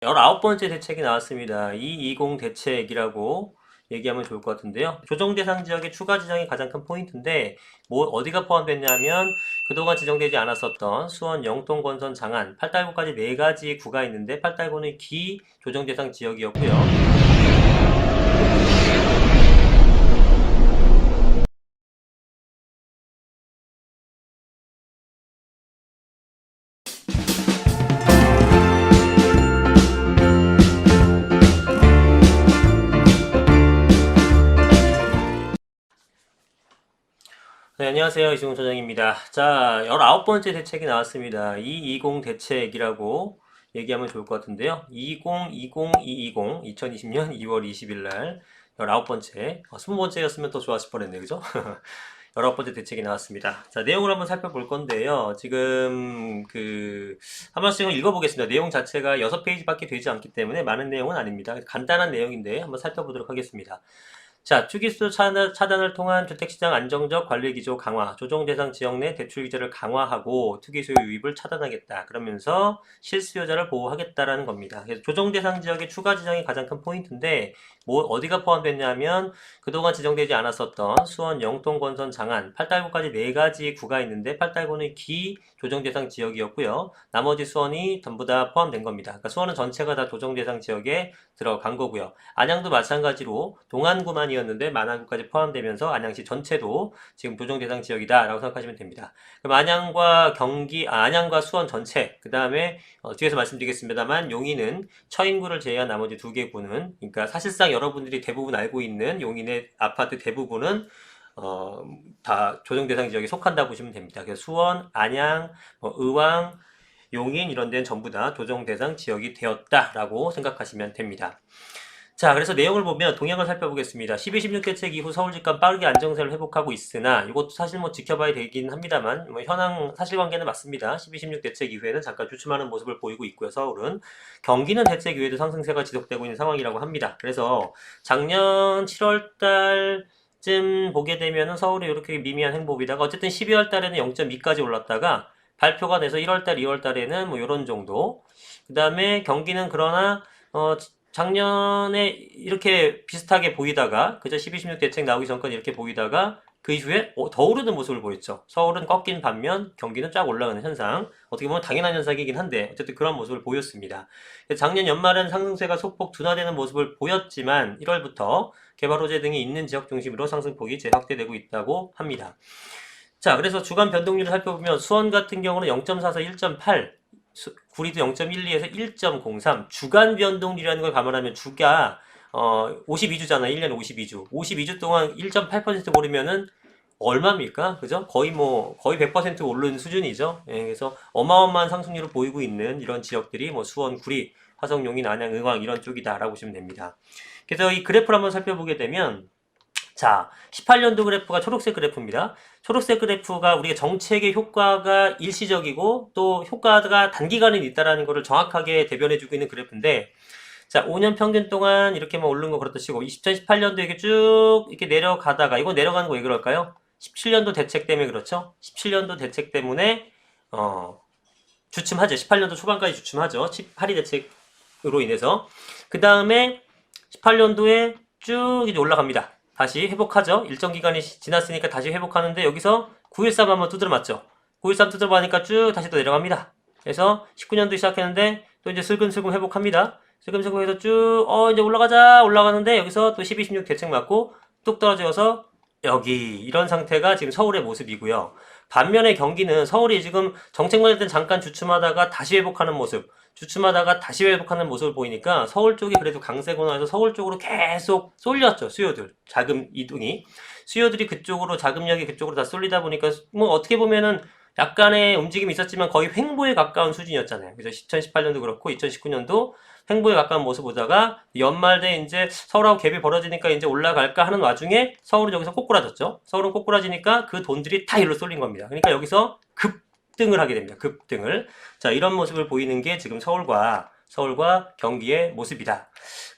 19번째 대책이 나왔습니다. 220 대책이라고 얘기하면 좋을 것 같은데요. 조정 대상 지역의 추가 지정이 가장 큰 포인트인데 뭐 어디가 포함됐냐면 그동안 지정되지 않았었던 수원, 영동, 권선, 장안, 팔달구까지 네 가지 구가 있는데 팔달구는 기 조정 대상 지역이었고요. 네, 안녕하세요. 이승훈 소장입니다. 자, 19번째 대책이 나왔습니다. 220 대책이라고 얘기하면 좋을 것 같은데요. 2020-220, 2020년 2월 20일 날 19번째, 어, 20번째였으면 더 좋았을 뻔했네, 그죠? 19번째 대책이 나왔습니다. 자, 내용을 한번 살펴볼 건데요. 지금 그, 한 번씩은 읽어보겠습니다. 내용 자체가 6페이지밖에 되지 않기 때문에 많은 내용은 아닙니다. 간단한 내용인데 한번 살펴보도록 하겠습니다. 자, 투기수 차단, 차단을 통한 주택시장 안정적 관리 기조 강화, 조정 대상 지역 내 대출 규제를 강화하고 투기 수요 유입을 차단하겠다. 그러면서 실수요자를 보호하겠다라는 겁니다. 그래서 조정 대상 지역의 추가 지정이 가장 큰 포인트인데 뭐 어디가 포함됐냐면 그동안 지정되지 않았었던 수원, 영동, 권선, 장안, 팔달구까지 네 가지 구가 있는데 팔달구는 기 조정 대상 지역이었고요. 나머지 수원이 전부 다 포함된 겁니다. 그러니까 수원은 전체가 다 조정 대상 지역에 들어간 거고요. 안양도 마찬가지로 동안구만이었는데 만안구까지 포함되면서 안양시 전체도 지금 조정 대상 지역이다라고 생각하시면 됩니다. 그럼 안양과 경기, 아, 안양과 수원 전체, 그 다음에 어, 뒤에서 말씀드리겠습니다만 용인은 처인구를 제외한 나머지 두 개 구는, 그러니까 사실상 여러분들이 대부분 알고 있는 용인의 아파트 대부분은 어, 다 조정 대상 지역에 속한다 보시면 됩니다. 그래서 수원, 안양, 뭐 의왕, 용인 이런 데는 전부 다 조정 대상 지역이 되었다라고 생각하시면 됩니다. 자, 그래서 내용을 보면 동향을 살펴보겠습니다. 12, 16 대책 이후 서울 집값 빠르게 안정세를 회복하고 있으나 이것도 사실 뭐 지켜봐야 되긴 합니다만 뭐 현황 사실관계는 맞습니다. 12, 16 대책 이후에는 잠깐 주춤하는 모습을 보이고 있고요. 서울은 경기는 대책 이후에도 상승세가 지속되고 있는 상황이라고 합니다. 그래서 작년 7월 달 쯤 보게 되면은 서울이 이렇게 미미한 행보이다가 어쨌든 12월 달에는 0.2까지 올랐다가 발표가 돼서 1월 달, 2월 달에는 뭐 이런 정도. 그 다음에 경기는 그러나 어 작년에 이렇게 비슷하게 보이다가 그저 12, 16 대책 나오기 전까지 이렇게 보이다가 그 이후에 어, 더 오르는 모습을 보였죠. 서울은 꺾인 반면 경기는 쫙 올라가는 현상. 어떻게 보면 당연한 현상이긴 한데 어쨌든 그런 모습을 보였습니다. 작년 연말은 상승세가 소폭 둔화되는 모습을 보였지만 1월부터 개발 호재 등이 있는 지역 중심으로 상승폭이 재확대되고 있다고 합니다. 자, 그래서 주간 변동률을 살펴보면 수원 같은 경우는 0.44, 1.8, 구리도 0.12에서 1.03 주간 변동률이라는 걸 감안하면 주가 어 52주잖아. 1년에 52주. 52주 동안 1.8% 오르면은 얼마입니까? 그죠? 거의 뭐 거의 100% 오른 수준이죠. 예, 그래서 어마어마한 상승률을 보이고 있는 이런 지역들이 뭐 수원, 구리, 화성, 용인, 안양, 의왕 이런 쪽이다라고 보시면 됩니다. 그래서 이 그래프를 한번 살펴보게 되면 자, 18년도 그래프가 초록색 그래프입니다. 초록색 그래프가 우리가 정책의 효과가 일시적이고 또 효과가 단기간에 있다라는 것을 정확하게 대변해주고 있는 그래프인데 자, 5년 평균 동안 이렇게만 오른 거 그렇다 치고 2018년도 이렇게 쭉 이렇게 내려가다가 이거 내려가는 거 왜 그럴까요? 17년도 대책 때문에 그렇죠? 17년도 대책 때문에 어, 주춤하죠. 18년도 초반까지 주춤하죠. 파리 대책으로 인해서. 그 다음에 18년도에 쭉 이제 올라갑니다. 다시 회복하죠. 일정 기간이 지났으니까 다시 회복하는데 여기서 913 한번 두드려 맞죠. 913 두드려 맞으니까 쭉 다시 또 내려갑니다. 그래서 19년도 시작했는데 또 이제 슬금슬금 회복합니다. 슬금슬금 해서 쭉, 어, 이제 올라가자, 올라가는데 여기서 또 12, 16 대책 맞고 뚝 떨어져서 여기 이런 상태가 지금 서울의 모습이고요. 반면에 경기는 서울이 지금 정책 맞을 땐 잠깐 주춤하다가 다시 회복하는 모습, 주춤하다가 다시 회복하는 모습을 보이니까 서울 쪽이 그래도 강세 구나 해서 서울 쪽으로 계속 쏠렸죠. 수요들. 자금 이동이. 수요들이 그쪽으로, 자금력이 그쪽으로 다 쏠리다 보니까 뭐 어떻게 보면은 약간의 움직임이 있었지만 거의 횡보에 가까운 수준이었잖아요. 그래서 2018년도 그렇고 2019년도 횡보에 가까운 모습 보다가 연말 돼 이제 서울하고 갭이 벌어지니까 이제 올라갈까 하는 와중에 서울은 여기서 꼬꾸라졌죠. 서울은 꼬꾸라지니까 그 돈들이 다 일로 쏠린 겁니다. 그러니까 여기서 급 등을 하게 됩니다. 급등을. 자, 이런 모습을 보이는 게 지금 서울과 서울과 경기의 모습이다.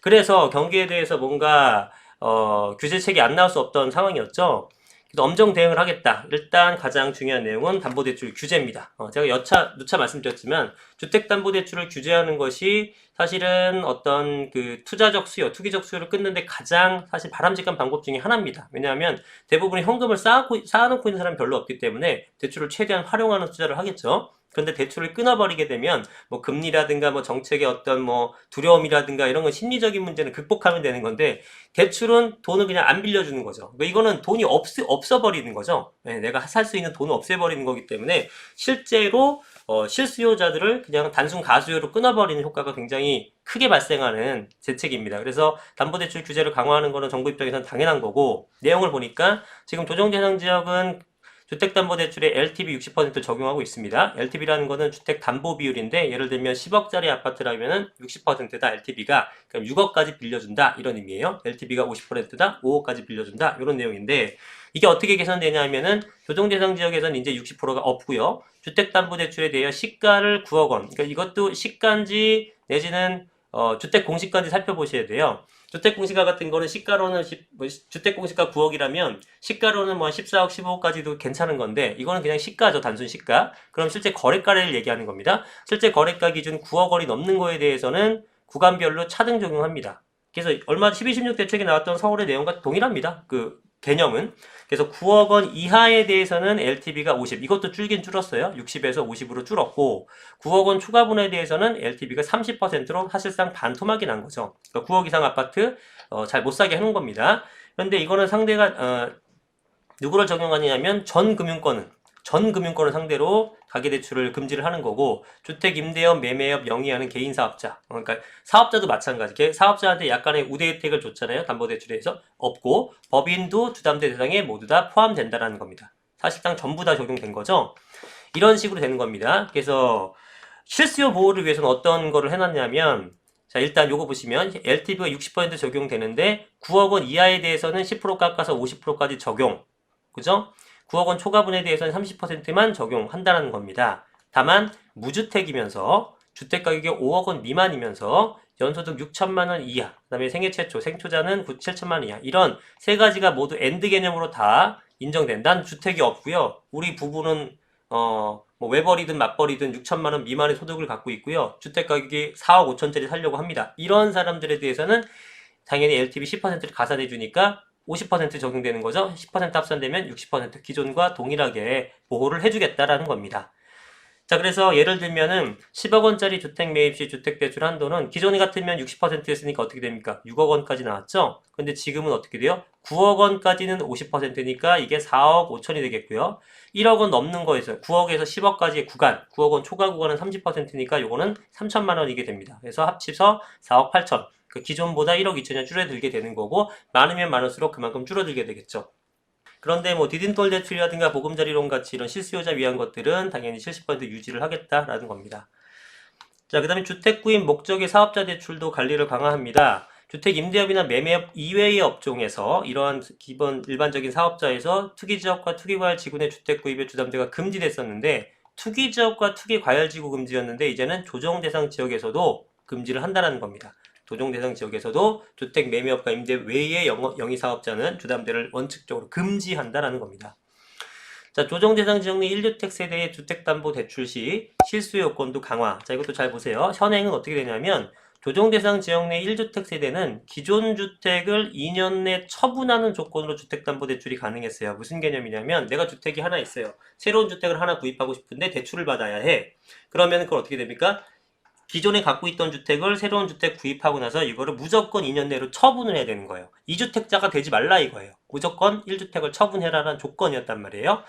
그래서 경기에 대해서 뭔가 어, 규제책이 안 나올 수 없던 상황이었죠. 그래서 엄정 대응을 하겠다. 일단 가장 중요한 내용은 담보대출 규제입니다. 어, 제가 여차, 누차 말씀드렸지만 주택담보대출을 규제하는 것이 사실은 어떤 그 투자적 수요, 투기적 수요를 끊는데 가장 사실 바람직한 방법 중에 하나입니다. 왜냐하면 대부분의 현금을 쌓고, 쌓아놓고 있는 사람이 별로 없기 때문에 대출을 최대한 활용하는 투자를 하겠죠. 그런데 대출을 끊어버리게 되면 뭐 금리라든가 뭐 정책의 어떤 뭐 두려움이라든가 이런 건 심리적인 문제는 극복하면 되는 건데 대출은 돈을 그냥 안 빌려주는 거죠. 그러니까 이거는 돈이 없, 없어버리는 거죠. 네, 내가 살 수 있는 돈을 없애버리는 거기 때문에 실제로 어, 실수요자들을 그냥 단순 가수요로 끊어버리는 효과가 굉장히 크게 발생하는 대책입니다. 그래서 담보대출 규제를 강화하는 거는 정부 입장에서는 당연한 거고 내용을 보니까 지금 조정 대상 지역은 주택담보대출에 LTV 60% 적용하고 있습니다. LTV라는 거는 주택 담보 비율인데 예를 들면 10억짜리 아파트라면 60%다 LTV가 그럼 6억까지 빌려준다 이런 의미예요. LTV가 50%다 5억까지 빌려준다 이런 내용인데 이게 어떻게 개선되냐면은 조정 대상 지역에서는 이제 60%가 없고요. 주택담보대출에 대해 시가를 9억 원. 그러니까 이것도 시가인지 내지는 어, 주택 공시가인지 살펴보셔야 돼요. 주택 공시가 같은 거는 시가로는 10, 뭐, 주택 공시가 9억이라면 시가로는 뭐 14억, 15억까지도 괜찮은 건데 이거는 그냥 시가죠, 단순 시가. 그럼 실제 거래가를 얘기하는 겁니다. 실제 거래가 기준 9억 원이 넘는 거에 대해서는 구간별로 차등 적용합니다. 그래서 얼마 12, 16 대책에 나왔던 서울의 내용과 동일합니다. 그 개념은. 그래서 9억 원 이하에 대해서는 LTV가 50. 이것도 줄긴 줄었어요. 60에서 50으로 줄었고 9억 원 초과분에 대해서는 LTV가 30%로 사실상 반토막이 난 거죠. 그러니까 9억 이상 아파트 어, 잘 못 사게 하는 겁니다. 그런데 이거는 상대가 어, 누구를 적용하냐면 전 금융권은 전 금융권을 상대로 가계대출을 금지를 하는 거고 주택 임대업 매매업 영위하는 개인 사업자. 어, 그러니까 사업자도 마찬가지. 개- 사업자한테 약간의 우대 혜택을 줬잖아요 담보대출에서. 없고 법인도 주담대 대상에 모두 다 포함된다라는 겁니다. 사실상 전부 다 적용된 거죠? 이런 식으로 되는 겁니다. 그래서 실수요 보호를 위해서는 어떤 거를 해놨냐면 자 일단 요거 보시면 LTV가 60% 적용되는데 9억 원 이하에 대해서는 10% 깎아서 50%까지 적용. 그죠? 9억 원 초과분에 대해서는 30%만 적용한다는 겁니다. 다만 무주택이면서 주택 가격이 5억 원 미만이면서 연소득 6천만 원 이하, 그 다음에 생애 최초 생초자는 9, 7천만 원 이하 이런 세 가지가 모두 엔드 개념으로 다 인정된. 난 주택이 없고요. 우리 부부는 어, 뭐 외벌이든 맞벌이든 6천만 원 미만의 소득을 갖고 있고요. 주택 가격이 4억 5천짜리 살려고 합니다. 이런 사람들에 대해서는 당연히 LTV 10%를 가산해 주니까 50% 적용되는 거죠. 10% 합산되면 60% 기존과 동일하게 보호를 해주겠다라는 겁니다. 자, 그래서 예를 들면은 10억 원짜리 주택 매입 시 주택 대출 한도는 기존에 같으면 60%였으니까 어떻게 됩니까? 6억 원까지 나왔죠? 근데 지금은 어떻게 돼요? 9억 원까지는 50%니까 이게 4억 5천이 되겠고요. 1억 원 넘는 거에서 9억에서 10억까지의 구간, 9억 원 초과 구간은 30%니까 요거는 3천만 원이게 됩니다. 그래서 합치서 4억 8천. 그 기존보다 1억 2천이 줄어들게 되는 거고 많으면 많을수록 그만큼 줄어들게 되겠죠. 그런데 뭐 디딤돌 대출이라든가 보금자리론 같이 이런 실수요자 위한 것들은 당연히 70% 유지를 하겠다라는 겁니다. 자, 그 다음에 주택 구입 목적의 사업자 대출도 관리를 강화합니다. 주택 임대업이나 매매업 이외의 업종에서 이러한 기본 일반적인 사업자에서 투기지역과 투기과열 지구내 주택 구입의 주담대가 금지됐었는데 투기지역과 투기과열 지구 금지였는데 이제는 조정 대상 지역에서도 금지를 한다는 겁니다. 조정 대상 지역에서도 주택 매매업과 임대 외의 영위 사업자는 주담대를 원칙적으로 금지한다라는 겁니다. 자, 조정 대상 지역 내 1주택 세대의 주택담보 대출 시 실수 요건도 강화. 자, 이것도 잘 보세요. 현행은 어떻게 되냐면 조정 대상 지역 내 1주택 세대는 기존 주택을 2년 내 처분하는 조건으로 주택담보 대출이 가능했어요. 무슨 개념이냐면 내가 주택이 하나 있어요. 새로운 주택을 하나 구입하고 싶은데 대출을 받아야 해. 그러면 그걸 어떻게 됩니까? 기존에 갖고 있던 주택을 새로운 주택 구입하고 나서 이거를 무조건 2년 내로 처분을 해야 되는 거예요. 2주택자가 되지 말라 이거예요. 무조건 1주택을 처분해라라는 조건이었단 말이에요.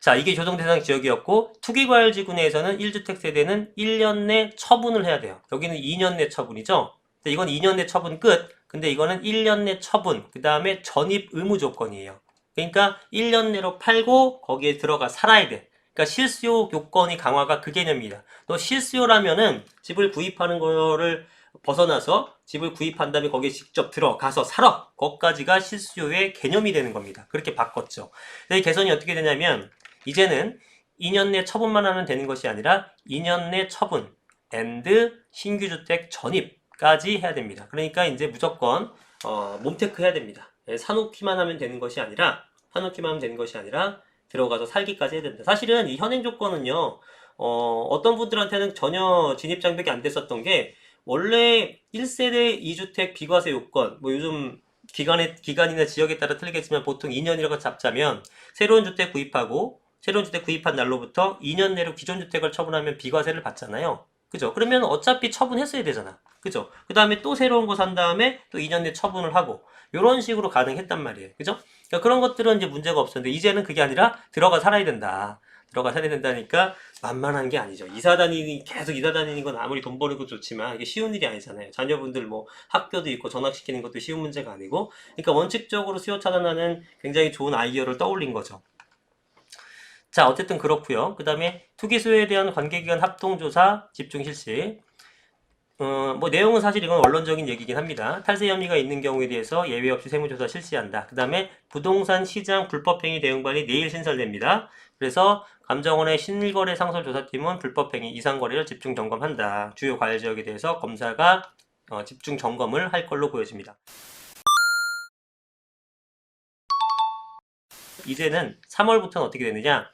자, 이게 조정 대상 지역이었고 투기과열 지구 내에서는 1주택 세대는 1년 내 처분을 해야 돼요. 여기는 2년 내 처분이죠. 근데 이건 2년 내 처분 끝. 근데 이거는 1년 내 처분. 그 다음에 전입 의무 조건이에요. 그러니까 1년 내로 팔고 거기에 들어가 살아야 돼. 그러니까 실수요 요건이 강화가 그 개념입니다. 너 실수요라면은 집을 구입하는 거를 벗어나서 집을 구입한 다음에 거기에 직접 들어가서 살아. 거기까지가 실수요의 개념이 되는 겁니다. 그렇게 바꿨죠. 근데 이 개선이 어떻게 되냐면 이제는 2년 내 처분만 하면 되는 것이 아니라 2년 내 처분 and 신규 주택 전입까지 해야 됩니다. 그러니까 이제 무조건 어, 몸테크 해야 됩니다. 예, 사놓기만 하면 되는 것이 아니라 사놓기만 하면 되는 것이 아니라 들어가서 살기까지 해야 된다. 사실은 이 현행 조건은요. 어, 어떤 분들한테는 전혀 진입 장벽이 안 됐었던 게 원래 1세대 2주택 비과세 요건 뭐 요즘 기간에 기간이나 지역에 따라 틀리겠지만 보통 2년이라고 잡자면 새로운 주택 구입하고 새로운 주택 구입한 날로부터 2년 내로 기존 주택을 처분하면 비과세를 받잖아요. 그죠? 그러면 어차피 처분했어야 되잖아. 그죠? 그 다음에 또 새로운 거 산 다음에 또 2년 내 처분을 하고 이런 식으로 가능했단 말이에요. 그죠? 그러니까 그런 것들은 이제 문제가 없었는데 이제는 그게 아니라 들어가 살아야 된다. 들어가 살아야 된다니까 만만한 게 아니죠. 이사 다니니 계속 이사 다니는 건 아무리 돈 버는 것도 좋지만 이게 쉬운 일이 아니잖아요. 자녀분들 뭐 학교도 있고 전학시키는 것도 쉬운 문제가 아니고 그러니까 원칙적으로 수요 차단하는 굉장히 좋은 아이디어를 떠올린 거죠. 자, 어쨌든 그렇고요. 그 다음에 투기 수요에 대한 관계기관 합동조사 집중 실시. 어, 뭐 내용은 사실 이건 원론적인 얘기긴 합니다. 탈세 혐의가 있는 경우에 대해서 예외 없이 세무조사 실시한다. 그 다음에 부동산 시장 불법행위 대응반이 내일 신설됩니다. 그래서 감정원의 신거래 상설 조사팀은 불법행위 이상 거래를 집중 점검한다. 주요 과열 지역에 대해서 검사가 어, 집중 점검을 할 걸로 보여집니다. 이제는 3월부터는 어떻게 되느냐?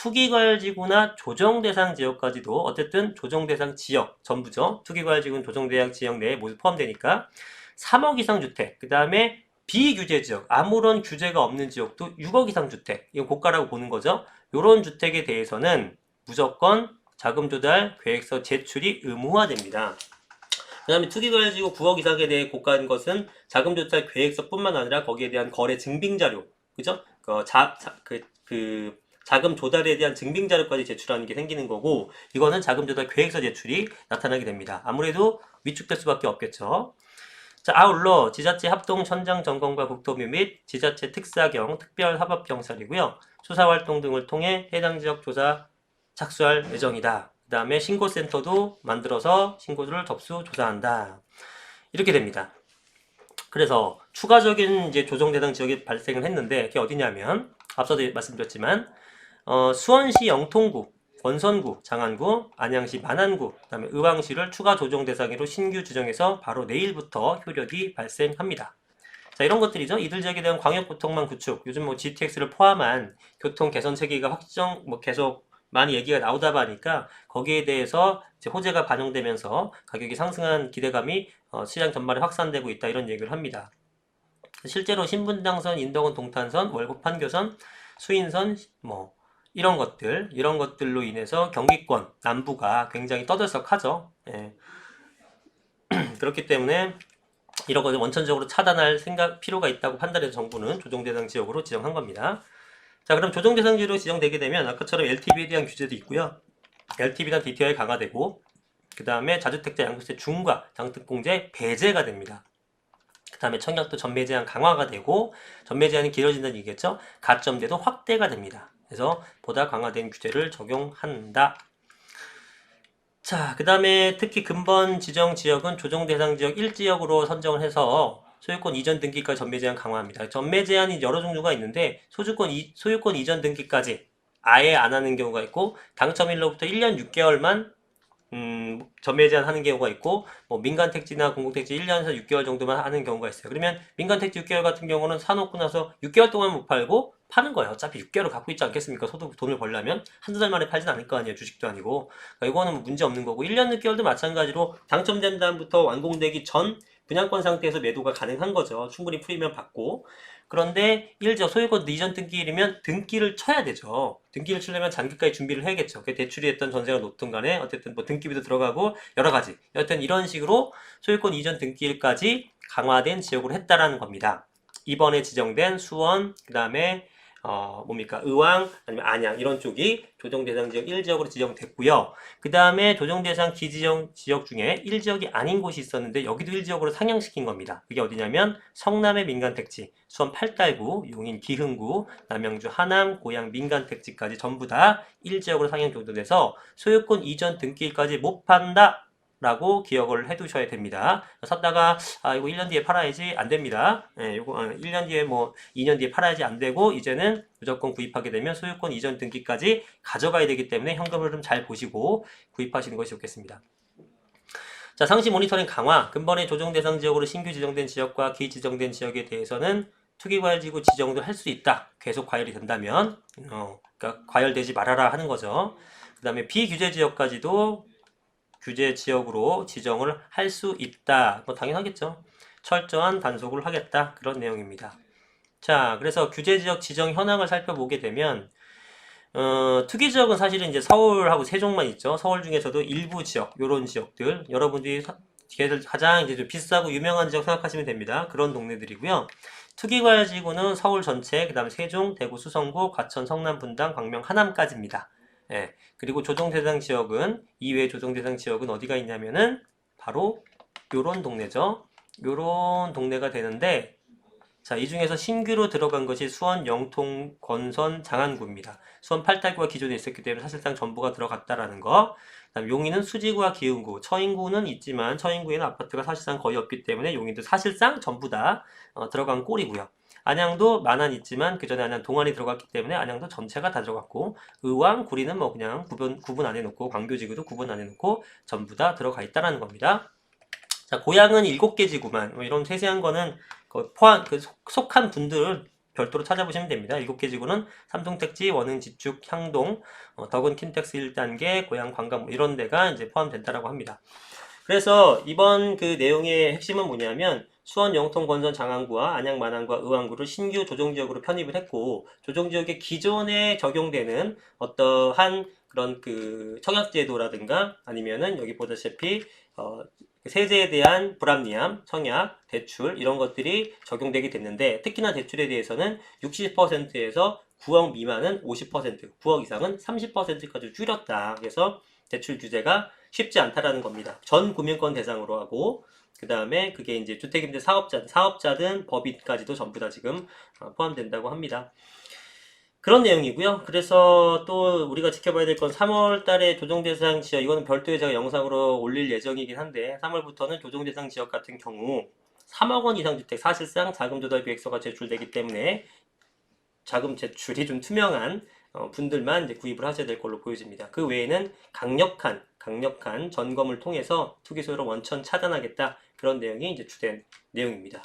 투기과열지구나 조정대상 지역까지도 어쨌든 조정대상 지역 전부죠. 투기과열지구는 조정대상 지역 내에 모두 포함되니까 3억 이상 주택, 그 다음에 비규제 지역, 아무런 규제가 없는 지역도 6억 이상 주택, 이건 고가라고 보는 거죠. 이런 주택에 대해서는 무조건 자금 조달 계획서 제출이 의무화됩니다. 그 다음에 투기과열지구 9억 이상에 대해 고가인 것은 자금 조달 계획서뿐만 아니라 거기에 대한 거래 증빙 자료, 그죠? 그, 자, 자, 그, 그 자금 조달에 대한 증빙 자료까지 제출하는 게 생기는 거고 이거는 자금 조달 계획서 제출이 나타나게 됩니다. 아무래도 위축될 수밖에 없겠죠. 자, 아울러 지자체 합동 현장 점검과 국토부 및 지자체 특사경 특별 합업 경찰이고요. 수사 활동 등을 통해 해당 지역 조사 착수할 예정이다. 그 다음에 신고센터도 만들어서 신고를 접수 조사한다. 이렇게 됩니다. 그래서 추가적인 이제 조정 대상 지역이 발생을 했는데 그게 어디냐면 앞서도 말씀드렸지만 어, 수원시 영통구, 권선구, 장안구, 안양시 만안구, 그다음에 의왕시를 추가 조정 대상으로 신규 지정해서 바로 내일부터 효력이 발생합니다. 자 이런 것들이죠. 이들 지역에 대한 광역 교통망 구축, 요즘 뭐 GTX를 포함한 교통 개선 체계가 확정 뭐 계속 많이 얘기가 나오다 보니까 거기에 대해서 호재가 반영되면서 가격이 상승한 기대감이 어, 시장 전반에 확산되고 있다 이런 얘기를 합니다. 실제로 신분당선, 인덕원 동탄선, 월급 판교선, 수인선 뭐 이런 것들 이런 것들로 인해서 경기권 남부가 굉장히 떠들썩하죠. 예. 그렇기 때문에 이런 것을 원천적으로 차단할 생각 필요가 있다고 판단해서 정부는 조정 대상 지역으로 지정한 겁니다. 자, 그럼 조정 대상 지역으로 지정되게 되면 아까처럼 LTV에 대한 규제도 있고요. LTV나 DTI 강화되고 그 다음에 자주택자 양도세 중과 장특공제 배제가 됩니다. 그 다음에 청약도 전매 제한 강화가 되고 전매 제한이 길어진다는 얘기겠죠. 가점대도 확대가 됩니다. 그래서 보다 강화된 규제를 적용한다. 자, 그 다음에 특히 근본 지정 지역은 조정 대상 지역 1지역으로 선정을 해서 소유권 이전 등기까지 전매 제한 강화합니다. 전매 제한이 여러 종류가 있는데 소유권, 이, 소유권 이전 등기까지 아예 안 하는 경우가 있고 당첨일로부터 1년 6개월만 음, 전매 제한 하는 경우가 있고, 뭐, 민간 택지나 공공 택지 1년에서 6개월 정도만 하는 경우가 있어요. 그러면 민간 택지 6개월 같은 경우는 사놓고 나서 6개월 동안 못 팔고 파는 거예요. 어차피 6개월을 갖고 있지 않겠습니까? 소득 돈을 벌려면 한두 달 만에 팔진 않을 거 아니에요. 주식도 아니고. 그러니까 이거는 뭐 문제 없는 거고, 1년 6개월도 마찬가지로 당첨된 다음부터 완공되기 전 분양권 상태에서 매도가 가능한 거죠. 충분히 프리미엄 받고. 그런데 1저 소유권 이전 등기일이면 등기를 쳐야 되죠. 등기를 치려면 장기까지 준비를 해야겠죠. 그 대출이 했던 전세가 높든 간에 어쨌든 뭐 등기비도 들어가고 여러 가지. 여튼 이런 식으로 소유권 이전 등기일까지 강화된 지역으로 했다라는 겁니다. 이번에 지정된 수원, 그 다음에 어, 뭡니까? 의왕, 아니면 안양, 이런 쪽이 조정 대상 지역 1지역으로 지정됐고요. 그 다음에 조정 대상 기지정 지역 중에 1지역이 아닌 곳이 있었는데, 여기도 1지역으로 상향시킨 겁니다. 그게 어디냐면, 성남의 민간 택지, 수원 팔달구, 용인 기흥구, 남양주 하남, 고양 민간 택지까지 전부 다 1지역으로 상향 정도돼서 소유권 이전 등기일까지 못 판다! 라고 기억을 해 두셔야 됩니다. 샀다가 아 이거 1년 뒤에 팔아야지 안 됩니다. 예, 이거 1년 뒤에 뭐 2년 뒤에 팔아야지 안 되고 이제는 무조건 구입하게 되면 소유권 이전 등기까지 가져가야 되기 때문에 현금 흐름 잘 보시고 구입하시는 것이 좋겠습니다. 자, 상시 모니터링 강화. 근본의 조정 대상 지역으로 신규 지정된 지역과 기지정된 지역에 대해서는 투기과열지구 지정도 할 수 있다. 계속 과열이 된다면 어, 그러니까 과열되지 말아라 하는 거죠. 그 다음에 비규제 지역까지도 규제 지역으로 지정을 할 수 있다. 뭐 당연하겠죠. 철저한 단속을 하겠다. 그런 내용입니다. 자, 그래서 규제 지역 지정 현황을 살펴보게 되면 어, 특이 지역은 사실은 이제 서울하고 세종만 있죠. 서울 중에서도 일부 지역, 요런 지역들 여러분들이 사- 걔들 가장 이제 좀 비싸고 유명한 지역 생각하시면 됩니다. 그런 동네들이고요. 특이과열지구는 서울 전체, 그 다음에 세종, 대구, 수성구, 과천, 성남, 분당, 광명, 하남까지입니다. 예. 그리고 조정 대상 지역은, 이외 조정 대상 지역은 어디가 있냐면은, 바로 요런 동네죠. 요런 동네가 되는데, 자, 이 중에서 신규로 들어간 것이 수원, 영통, 권선, 장안구입니다. 수원 팔달구가 기존에 있었기 때문에 사실상 전부가 들어갔다라는 거. 그다음 용인은 수지구와 기흥구, 처인구는 있지만 처인구에는 아파트가 사실상 거의 없기 때문에 용인도 사실상 전부 다 어, 들어간 꼴이고요. 안양도 만안 있지만 그 전에 안양 동안이 들어갔기 때문에 안양도 전체가 다 들어갔고 의왕, 구리는 뭐 그냥 구분 구분 안 해놓고 광교지구도 구분 안 해놓고 전부 다 들어가 있다라는 겁니다. 자 고향은 일곱 개 지구만 뭐 이런 세세한 거는 그 포함 그 속- 속한 분들 별도로 찾아보시면 됩니다. 일곱 개 지구는 삼성택지, 원흥, 지축, 향동, 어, 덕은 킨텍스 1단계, 고양 관광 뭐 이런 데가 이제 포함된다라고 합니다. 그래서 이번 그 내용의 핵심은 뭐냐면 수원, 영통, 권선, 장안구와 안양, 만안과 의왕구를 신규 조정지역으로 편입을 했고 조정지역에 기존에 적용되는 어떠한 그런 그 청약제도라든가 아니면은 여기 보다시피 어, 세제에 대한 불합리함, 청약, 대출 이런 것들이 적용되게 됐는데 특히나 대출에 대해서는 60%에서 9억 미만은 50%, 9억 이상은 30%까지 줄였다. 그래서 대출 규제가 쉽지 않다라는 겁니다. 전 구민권 대상으로 하고 그 다음에 그게 이제 주택임대 사업자, 사업자든 법인까지도 전부 다 지금 어, 포함된다고 합니다. 그런 내용이고요. 그래서 또 우리가 지켜봐야 될 건 3월 달에 조정 대상 지역, 이거는 별도의 제가 영상으로 올릴 예정이긴 한데 3월부터는 조정 대상 지역 같은 경우 3억 원 이상 주택 사실상 자금 조달 계획서가 제출되기 때문에 자금 제출이 좀 투명한 어, 분들만 이제 구입을 하셔야 될 걸로 보여집니다. 그 외에는 강력한 강력한 점검을 통해서 투기 소유를 원천 차단하겠다 그런 내용이 이제 주된 내용입니다.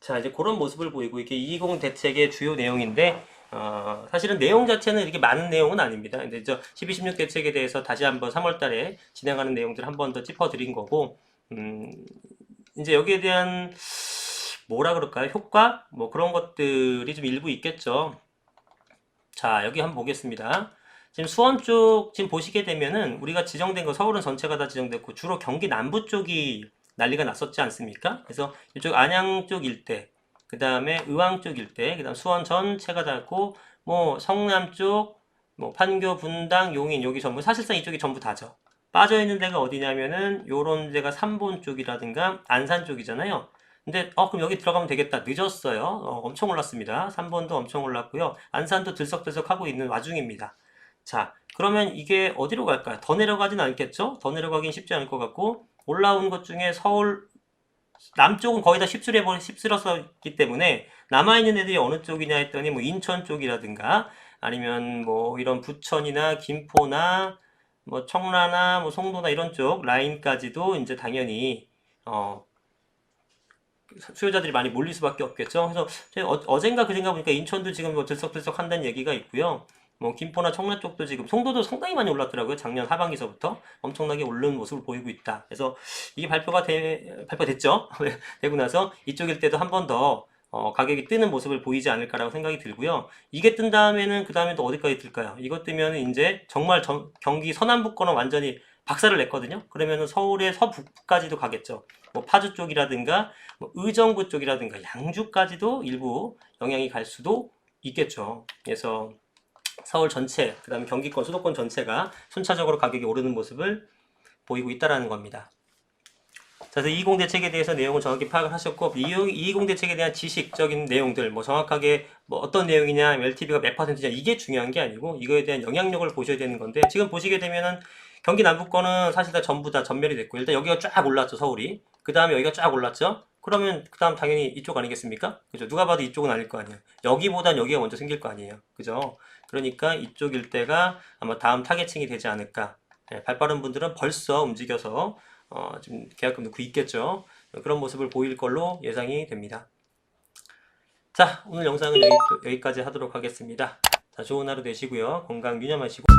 자 이제 그런 모습을 보이고 이게 220 대책의 주요 내용인데 어, 사실은 내용 자체는 이렇게 많은 내용은 아닙니다. 근데 저 12, 16 대책에 대해서 다시 한번 3월 달에 진행하는 내용들 한 번 더 짚어 드린 거고 음, 이제 여기에 대한 뭐라 그럴까요? 효과? 뭐 그런 것들이 좀 일부 있겠죠. 자, 여기 한번 보겠습니다. 지금 수원 쪽 지금 보시게 되면은 우리가 지정된 거 서울은 전체가 다 지정됐고 주로 경기 남부 쪽이 난리가 났었지 않습니까? 그래서 이쪽 안양 쪽 일대, 그 다음에 의왕 쪽 일대, 그 다음 수원 전체가 닿고 뭐 성남 쪽, 뭐 판교, 분당, 용인 여기 전부 사실상 이쪽이 전부 다죠. 빠져 있는 데가 어디냐면은 요런 데가 삼본 쪽이라든가 안산 쪽이잖아요. 근데 어 그럼 여기 들어가면 되겠다. 늦었어요. 어, 엄청 올랐습니다. 3번도 엄청 올랐고요. 안산도 들썩들썩 하고 있는 와중입니다. 자 그러면 이게 어디로 갈까요? 더 내려가진 않겠죠? 더 내려가긴 쉽지 않을 것 같고 올라온 것 중에 서울 남쪽은 거의 다 휩쓸어 휩쓸었기 때문에 남아 있는 애들이 어느 쪽이냐 했더니 뭐 인천 쪽이라든가 아니면 뭐 이런 부천이나 김포나 뭐 청라나 뭐 송도나 이런 쪽 라인까지도 이제 당연히 어 수요자들이 많이 몰릴 수밖에 없겠죠. 그래서 어젠가 그젠가 보니까 인천도 지금 뭐 들썩들썩 한다는 얘기가 있고요. 뭐 김포나 청라 쪽도 지금 송도도 상당히 많이 올랐더라고요. 작년 하반기서부터 엄청나게 오르는 모습을 보이고 있다. 그래서 이게 발표가 돼, 발표됐죠. 되고 나서 이쪽일 때도 한 번 더 어, 가격이 뜨는 모습을 보이지 않을까라고 생각이 들고요. 이게 뜬 다음에는 그 다음에 또 어디까지 뜰까요? 이것 뜨면 이제 정말 전- 경기 서남부권은 완전히 박살을 냈거든요. 그러면은 서울의 서북부까지도 가겠죠. 뭐 파주 쪽이라든가 뭐 의정부 쪽이라든가 양주까지도 일부 영향이 갈 수도 있겠죠. 그래서 서울 전체, 그 다음에 경기권, 수도권 전체가 순차적으로 가격이 오르는 모습을 보이고 있다라는 겁니다. 자, 그래서 20 대책에 대해서 내용을 정확히 파악을 하셨고, 20 대책에 대한 지식적인 내용들, 뭐 정확하게 뭐 어떤 내용이냐, LTV가 몇 퍼센트냐, 이게 중요한 게 아니고, 이거에 대한 영향력을 보셔야 되는 건데, 지금 보시게 되면은 경기 남부권은 사실 다 전부 다 전멸이 됐고, 일단 여기가 쫙 올랐죠, 서울이. 그 다음에 여기가 쫙 올랐죠? 그러면 그 다음 당연히 이쪽 아니겠습니까? 그죠? 누가 봐도 이쪽은 아닐 거 아니에요. 여기보단 여기가 먼저 생길 거 아니에요. 그죠? 그러니까 이쪽 일대가 아마 다음 타겟층이 되지 않을까. 예, 발 빠른 분들은 벌써 움직여서 어, 지금 계약금 넣고 있겠죠. 그런 모습을 보일 걸로 예상이 됩니다. 자, 오늘 영상은 여기, 여기까지 하도록 하겠습니다. 자, 좋은 하루 되시고요. 건강 유념하시고.